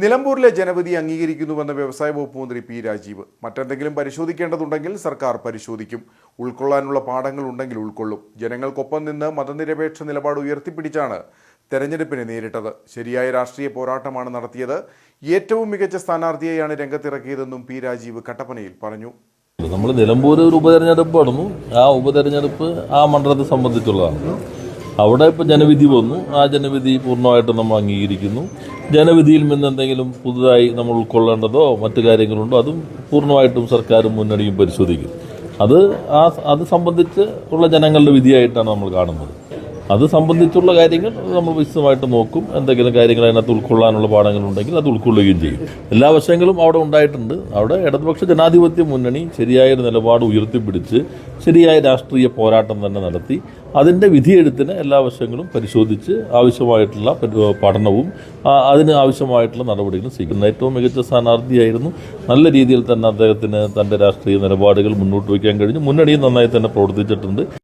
നിലമ്പൂരിലെ ജനവിധി അംഗീകരിക്കുന്നുവെന്ന് വ്യവസായ വകുപ്പ് മന്ത്രി പി രാജീവ്. മറ്റെന്തെങ്കിലും പരിശോധിക്കേണ്ടതുണ്ടെങ്കിൽ സർക്കാർ പരിശോധിക്കും. ഉൾക്കൊള്ളാനുള്ള പാഠങ്ങൾ ഉണ്ടെങ്കിൽ ഉൾക്കൊള്ളും. ജനങ്ങൾക്കൊപ്പം നിന്ന് മതനിരപേക്ഷ നിലപാട് ഉയർത്തിപ്പിടിച്ചാണ് തെരഞ്ഞെടുപ്പിനെ നേരിട്ടത്. ശരിയായ രാഷ്ട്രീയ പോരാട്ടമാണ് നടത്തിയത്. ഏറ്റവും മികച്ച സ്ഥാനാർത്ഥിയെയാണ് രംഗത്തിറക്കിയതെന്നും പി രാജീവ് കട്ടപ്പനയിൽ പറഞ്ഞു. നമ്മൾ നിലമ്പൂർ ഒരു ഉപതെരഞ്ഞെടുപ്പ് നടന്നു. ആ ഉപതെരഞ്ഞെടുപ്പ് ആ മണ്ഡലത്തെ സംബന്ധിച്ചുള്ളതാണ്. അവിടെ ഇപ്പോൾ ജനവിധി വന്നു ആ ജനവിധി പൂർണമായിട്ടും നമ്മൾ അംഗീകരിക്കുന്നു. ജനവിധിയിൽ നിന്ന് എന്തെങ്കിലും പുതുതായി നമ്മൾ ഉൾക്കൊള്ളേണ്ടതോ മറ്റു കാര്യങ്ങളുണ്ടോ അതും പൂർണമായിട്ടും സർക്കാരും മുന്നണിയും പരിശോധിക്കും. അത് ആ അത് സംബന്ധിച്ച് ഉള്ള ജനങ്ങളുടെ വിധിയായിട്ടാണ് നമ്മൾ കാണുന്നത്. അത് സംബന്ധിച്ചുള്ള കാര്യങ്ങൾ നമ്മൾ വിശദമായിട്ട് നോക്കും. എന്തെങ്കിലും കാര്യങ്ങൾ അതിനകത്ത് ഉൾക്കൊള്ളാനുള്ള പാഠങ്ങളുണ്ടെങ്കിൽ അത് ഉൾക്കൊള്ളുകയും ചെയ്യും. എല്ലാ വശങ്ങളും അവിടെ ഉണ്ടായിട്ടുണ്ട്. അവിടെ ഇടതുപക്ഷ ജനാധിപത്യ മുന്നണി ശരിയായ ഒരു നിലപാട് ഉയർത്തിപ്പിടിച്ച് ശരിയായ രാഷ്ട്രീയ പോരാട്ടം തന്നെ നടത്തി അതിന്റെ വിധിയെഴുത്തിന് എല്ലാ വശങ്ങളും പരിശോധിച്ച് ആവശ്യമായിട്ടുള്ള പഠനവും അതിന് ആവശ്യമായിട്ടുള്ള നടപടികളും സ്വീകരിക്കുന്നു. ഏറ്റവും മികച്ച സ്ഥാനാർത്ഥിയായിരുന്നു. നല്ല രീതിയിൽ തന്നെ അദ്ദേഹത്തിന് തന്റെ രാഷ്ട്രീയ നിലപാടുകൾ മുന്നോട്ട് വയ്ക്കാൻ കഴിഞ്ഞു. മുന്നണിയും നന്നായി തന്നെ പ്രവർത്തിച്ചിട്ടുണ്ട്.